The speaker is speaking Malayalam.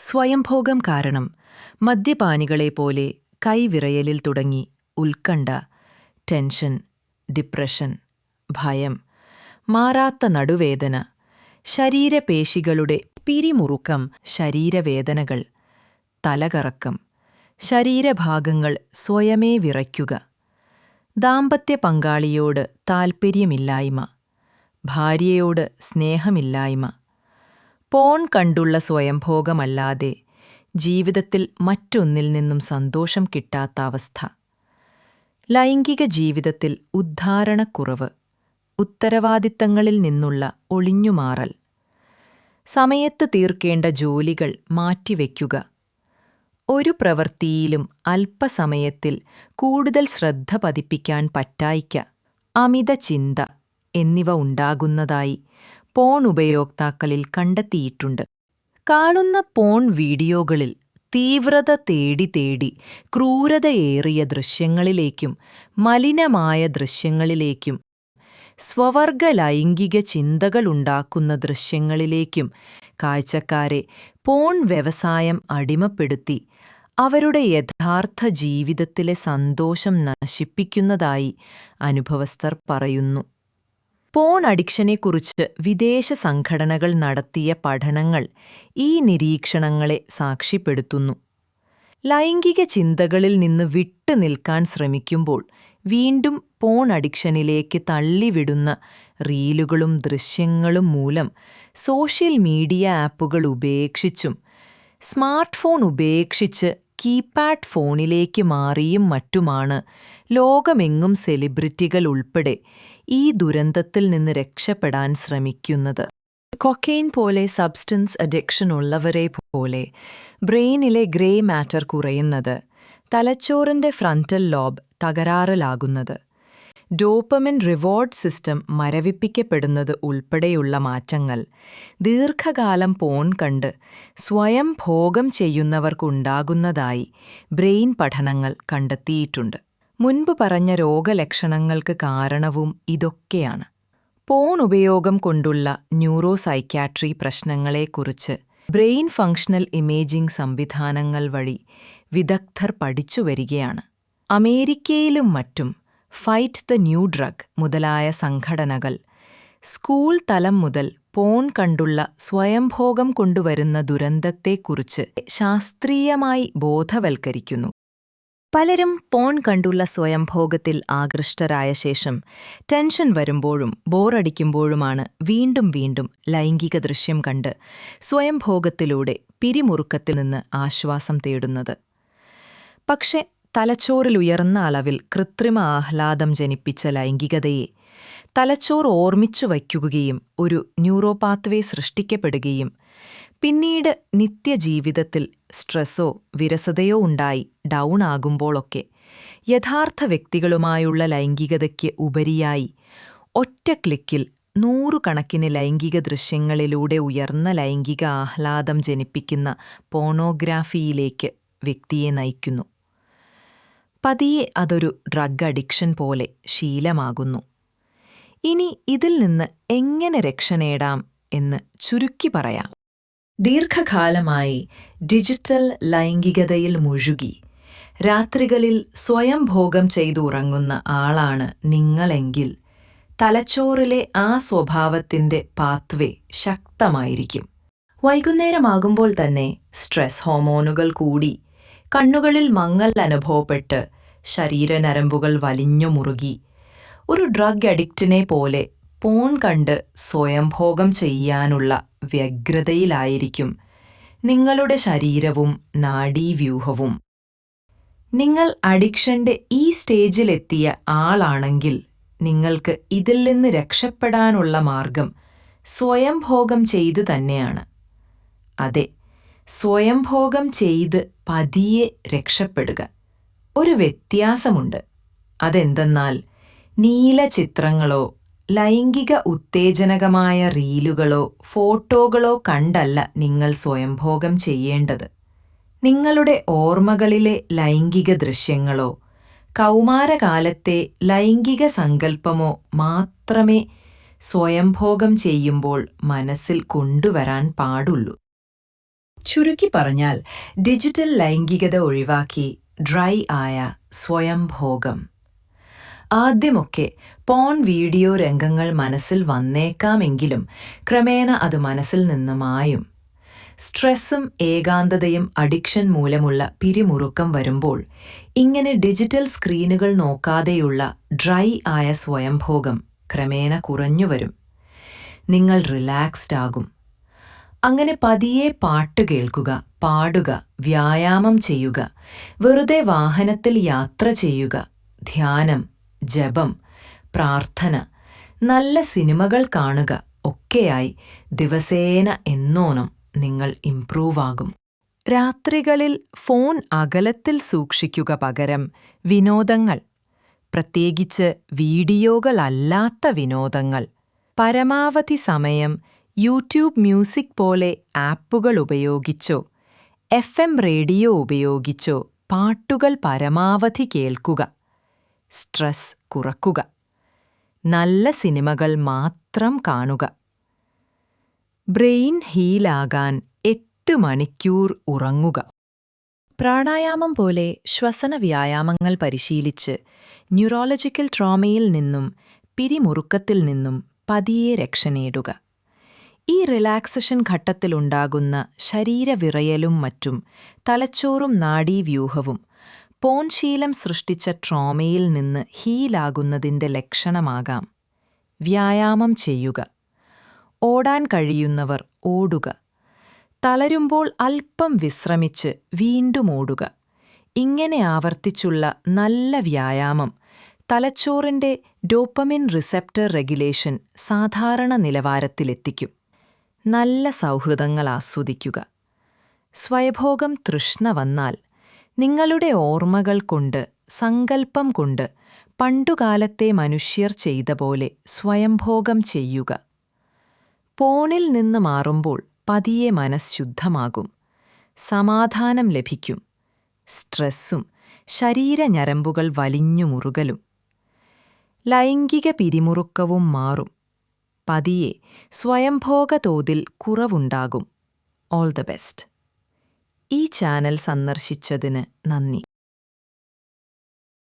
സ്വയംഭോഗം കാരണം മദ്യപാനികളെപ്പോലെ കൈവിറയലിൽ തുടങ്ങി ഉത്കണ്ഠ ടെൻഷൻ ഡിപ്രഷൻ ഭയം മാറാത്ത നടുവേദന ശരീരപേശികളുടെ പിരിമുറുക്കം ശരീരവേദനകൾ തലകറക്കം ശരീരഭാഗങ്ങൾ സ്വയമേ വിറയ്ക്കുക ദാമ്പത്യ പങ്കാളിയോട് താൽപ്പര്യമില്ലായ്മ ഭാര്യയോട് സ്നേഹമില്ലായ്മ പോൺ കണ്ടുള്ള സ്വയംഭോഗമല്ലാതെ ജീവിതത്തിൽ മറ്റൊന്നിൽ നിന്നും സന്തോഷം കിട്ടാത്ത അവസ്ഥ. ലൈംഗിക ജീവിതത്തിൽ ഉദ്ധാരണക്കുറവ് ഉത്തരവാദിത്തങ്ങളിൽ നിന്നുള്ള ഒളിഞ്ഞുമാറൽ. സമയത്ത് തീർക്കേണ്ട ജോലികൾ മാറ്റിവെക്കുക. ഒരു പ്രവൃത്തിയിലും അല്പസമയത്തിൽ കൂടുതൽ ശ്രദ്ധ പതിപ്പിക്കാൻ പറ്റായിക്ക അമിത ചിന്ത എന്നിവ ഉണ്ടാകുന്നതായി പോൺ ഉപയോക്താക്കളിൽ കണ്ടെത്തിയിട്ടുണ്ട്. കാണുന്ന പോൺ വീഡിയോകളിൽ തീവ്രത തേടി തേടി ക്രൂരതയേറിയ ദൃശ്യങ്ങളിലേക്കും മലിനമായ ദൃശ്യങ്ങളിലേക്കും സ്വവർഗ ലൈംഗിക ചിന്തകളുണ്ടാക്കുന്ന ദൃശ്യങ്ങളിലേക്കും കാഴ്ചക്കാരെ പോൺ വ്യവസായം അടിമപ്പെടുത്തി അവരുടെ യഥാർത്ഥ ജീവിതത്തിലെ സന്തോഷം നശിപ്പിക്കുന്നതായി അനുഭവസ്ഥർ പറയുന്നു. പോൺ അഡിക്ഷനെക്കുറിച്ച് വിദേശ സംഘടനകൾ നടത്തിയ പഠനങ്ങൾ ഈ നിരീക്ഷണങ്ങളെ സാക്ഷ്യപ്പെടുത്തുന്നു. ലൈംഗിക ചിന്തകളിൽ നിന്ന് വിട്ടു നിൽക്കാൻ ശ്രമിക്കുമ്പോൾ വീണ്ടും പോൺ അഡിക്ഷനിലേക്ക് തള്ളിവിടുന്ന റീലുകളും ദൃശ്യങ്ങളും മൂലം സോഷ്യൽ മീഡിയ ആപ്പുകൾ ഉപേക്ഷിച്ചും സ്മാർട്ട് ഫോൺ ഉപേക്ഷിച്ച് കീപാഡ് ഫോണിലേക്ക് മാറിയും മറ്റുമാണ് ലോകമെങ്ങും സെലിബ്രിറ്റികൾ ഉൾപ്പെടെ ഈ ദുരന്തത്തിൽ നിന്ന് രക്ഷപ്പെടാൻ ശ്രമിക്കുന്നത്. കൊക്കെയിൻ പോലെ സബ്സ്റ്റൻസ് അഡിക്ഷൻ ഉള്ളവരെ പോലെ ബ്രെയിനിലെ ഗ്രേ മാറ്റർ കുറയുന്നത് തലച്ചോറിന്റെ ഫ്രണ്ടൽ ലോബ് തകരാറിലാകുന്നത് ഡോപ്പമിൻ റിവാർഡ് സിസ്റ്റം മരവിപ്പിക്കപ്പെടുന്നത് ഉൾപ്പെടെയുള്ള മാറ്റങ്ങൾ ദീർഘകാലം പോൺ കണ്ട് സ്വയം ഭോഗം ചെയ്യുന്നവർക്കുണ്ടാകുന്നതായി ബ്രെയിൻ പഠനങ്ങൾ കണ്ടെത്തിയിട്ടുണ്ട്. മുൻപ് പറഞ്ഞ രോഗലക്ഷണങ്ങൾക്ക് കാരണവും ഇതൊക്കെയാണ്. പോൺ ഉപയോഗം കൊണ്ടുള്ള ന്യൂറോ സൈക്യാട്രി പ്രശ്നങ്ങളെക്കുറിച്ച് ബ്രെയിൻ ഫങ്ഷണൽ ഇമേജിംഗ് സംവിധാനങ്ങൾ വഴി വിദഗ്ധർ പഠിച്ചു വരികയാണ്. അമേരിക്കയിലും മറ്റും ഫൈറ്റ് ദ ന്യൂ ഡ്രഗ് മുതലായ സംഘടനകൾ സ്കൂൾ തലം മുതൽ പോൺ കണ്ടുള്ള സ്വയംഭോഗം കൊണ്ടുവരുന്ന ദുരന്തത്തെക്കുറിച്ച് ശാസ്ത്രീയമായി ബോധവൽക്കരിക്കുന്നു. പലരും പോൺ കണ്ടുള്ള സ്വയംഭോഗത്തിൽ ആകൃഷ്ടരായ ശേഷം ടെൻഷൻ വരുമ്പോഴും ബോറടിക്കുമ്പോഴുമാണ് വീണ്ടും വീണ്ടും ലൈംഗിക ദൃശ്യം കണ്ട് സ്വയംഭോഗത്തിലൂടെ പിരിമുറുക്കത്തിൽ നിന്ന് ആശ്വാസം തേടുന്നത്. പക്ഷെ തലച്ചോറിലുയർന്ന അളവിൽ കൃത്രിമ ആഹ്ലാദം ജനിപ്പിച്ച ലൈംഗികതയെ തലച്ചോർ ഓർമ്മിച്ചു വയ്ക്കുകയും ഒരു ന്യൂറോപാത്വേ സൃഷ്ടിക്കപ്പെടുകയും പിന്നീട് നിത്യജീവിതത്തിൽ സ്ട്രെസ്സോ വിരസതയോ ഉണ്ടായി ഡൗൺ ആകുമ്പോളൊക്കെ യഥാർത്ഥ വ്യക്തികളുമായുള്ള ലൈംഗികതയ്ക്ക് ഉപരിയായി ഒറ്റ ക്ലിക്കിൽ നൂറുകണക്കിന് ലൈംഗിക ദൃശ്യങ്ങളിലൂടെ ഉയർന്ന ലൈംഗിക ആഹ്ലാദം ജനിപ്പിക്കുന്ന പോണോഗ്രാഫിയിലേക്ക് വ്യക്തിയെ നയിക്കുന്നു. പതിയെ അതൊരു ഡ്രഗ് അഡിക്ഷൻ പോലെ ശീലമാകുന്നു. ഇനി ഇതിൽ നിന്ന് എങ്ങനെ രക്ഷ നേടാം എന്ന് ചുരുക്കി പറയാം. ദീർഘകാലമായി ഡിജിറ്റൽ ലൈംഗികതയിൽ മുഴുകി. രാത്രികളിൽ സ്വയം ഭോഗം ചെയ്തുറങ്ങുന്ന ആളാണ് നിങ്ങളെങ്കിൽ തലച്ചോറിലെ ആ സ്വഭാവത്തിന്റെ പാത്വേ ശക്തമായിരിക്കും. വൈകുന്നേരമാകുമ്പോൾ തന്നെ സ്ട്രെസ് ഹോർമോണുകൾ കൂടി കണ്ണുകളിൽ മങ്ങൽ അനുഭവപ്പെട്ട് ശരീരനരമ്പുകൾ വലിഞ്ഞു മുറുകി. ഒരു ഡ്രഗ് അഡിക്റ്റിനെ പോലെ പോൺ കണ്ട് സ്വയംഭോഗം ചെയ്യാനുള്ള വ്യഗ്രതയിലായിരിക്കും നിങ്ങളുടെ ശരീരവും നാഡീവ്യൂഹവും. നിങ്ങൾ അഡിക്ഷന്റെ ഈ സ്റ്റേജിലെത്തിയ ആളാണെങ്കിൽ നിങ്ങൾക്ക് ഇതിൽ നിന്ന് രക്ഷപ്പെടാനുള്ള മാർഗം സ്വയംഭോഗം ചെയ്തു തന്നെയാണ്. അതെ സ്വയംഭോഗം ചെയ്ത് പതിയെ രക്ഷപ്പെടുക. ഒരു വ്യത്യാസമുണ്ട്. അതെന്തെന്നാൽ നീല ചിത്രങ്ങളോ ലൈംഗിക ഉത്തേജനകമായ റീലുകളോ ഫോട്ടോകളോ കണ്ടല്ല നിങ്ങൾ സ്വയംഭോഗം ചെയ്യേണ്ടത്. നിങ്ങളുടെ ഓർമ്മകളിലെ ലൈംഗിക ദൃശ്യങ്ങളോ കൗമാരകാലത്തെ ലൈംഗിക സങ്കല്പമോ മാത്രമേ സ്വയംഭോഗം ചെയ്യുമ്പോൾ മനസ്സിൽ കൊണ്ടുവരാൻ പാടുള്ളൂ. ചുരുക്കി പറഞ്ഞാൽ ഡിജിറ്റൽ ലൈംഗികത ഒഴിവാക്കി ഡ്രൈ ആയ സ്വയംഭോഗം. ആദ്യമൊക്കെ പോൺ വീഡിയോ രംഗങ്ങൾ മനസ്സിൽ വന്നേക്കാമെങ്കിലും ക്രമേണ അത് മനസ്സിൽ നിന്ന് മായും സ്ട്രെസ്സും ഏകാന്തതയും അഡിക്ഷൻ മൂലമുള്ള പിരിമുറുക്കം വരുമ്പോൾ ഇങ്ങനെ ഡിജിറ്റൽ സ്ക്രീനുകൾ നോക്കാതെയുള്ള ഡ്രൈ ആയ സ്വയംഭോഗം ക്രമേണ കുറഞ്ഞുവരും. നിങ്ങൾ റിലാക്സ്ഡ് ആകും. അങ്ങനെ പതിയെ പാട്ട് കേൾക്കുക പാടുക വ്യായാമം ചെയ്യുക വെറുതെ വാഹനത്തിൽ യാത്ര ചെയ്യുക ധ്യാനം ജപം പ്രാർത്ഥന നല്ല സിനിമകൾ കാണുക ഒക്കെയായി ദിവസേന എന്നോണം നിങ്ങൾ ഇംപ്രൂവ് ആകും രാത്രികളിൽ ഫോൺ അകലത്തിൽ സൂക്ഷിക്കുക പകരം വിനോദങ്ങൾ പ്രത്യേകിച്ച് വീഡിയോകളല്ലാത്ത വിനോദങ്ങൾ. പരമാവധി സമയം യൂട്യൂബ് മ്യൂസിക് പോലെ ആപ്പുകൾ ഉപയോഗിച്ചോ എഫ് എം റേഡിയോ ഉപയോഗിച്ചോ പാട്ടുകൾ പരമാവധി കേൾക്കുക. സ്ട്രെസ് കുറക്കുക. നല്ല സിനിമകൾ മാത്രം കാണുക. ബ്രെയിൻ ഹീലാകാൻ എട്ട് മണിക്കൂർ ഉറങ്ങുക. പ്രാണായാമം പോലെ ശ്വസന വ്യായാമങ്ങൾ പരിശീലിച്ച് ന്യൂറോളജിക്കൽ ട്രോമയിൽ നിന്നും പിരിമുറുക്കത്തിൽ നിന്നും പതിയെ രക്ഷ നേടുക ഈ റിലാക്സേഷൻ ഘട്ടത്തിലുണ്ടാകുന്ന ശരീരവിറയലും മറ്റും തലച്ചോറും നാഡീവ്യൂഹവും പോൺശീലം സൃഷ്ടിച്ച ട്രോമയിൽ നിന്ന് ഹീലാകുന്നതിന്റെ ലക്ഷണമാകാം. വ്യായാമം ചെയ്യുക. ഓടാൻ കഴിയുന്നവർ ഓടുക. തളരുമ്പോൾ അല്പം വിശ്രമിച്ച് വീണ്ടും ഓടുക. ഇങ്ങനെ ആവർത്തിച്ചുള്ള നല്ല വ്യായാമം തലച്ചോറിന്റെ ഡോപ്പമിൻ റിസെപ്റ്റർ റെഗുലേഷൻ സാധാരണ നിലവാരത്തിലെത്തിക്കും. നല്ല സൗഹൃദങ്ങൾ ആസ്വദിക്കുക. സ്വയഭോഗം തൃഷ്ണ വന്നാൽ നിങ്ങളുടെ ഓർമ്മകൾ കൊണ്ട് സങ്കൽപ്പം കൊണ്ട് പണ്ടുകാലത്തെ മനുഷ്യർ ചെയ്ത പോലെ സ്വയംഭോഗം ചെയ്യുക. പോണിൽ നിന്ന് മാറുമ്പോൾ പതിയെ മനഃശുദ്ധമാകും ശുദ്ധമാകും. സമാധാനം ലഭിക്കും. സ്ട്രെസ്സും ശരീരഞരമ്പുകൾ വലിഞ്ഞു മുറുകലും. ലൈംഗിക പിരിമുറുക്കവും മാറും. പതിയെ സ്വയംഭോഗതോതിൽ കുറവുണ്ടാകും. ഓൾ ദ ബെസ്റ്റ് ഈ ചാനൽ സന്ദർശിച്ചതിന് നന്ദി.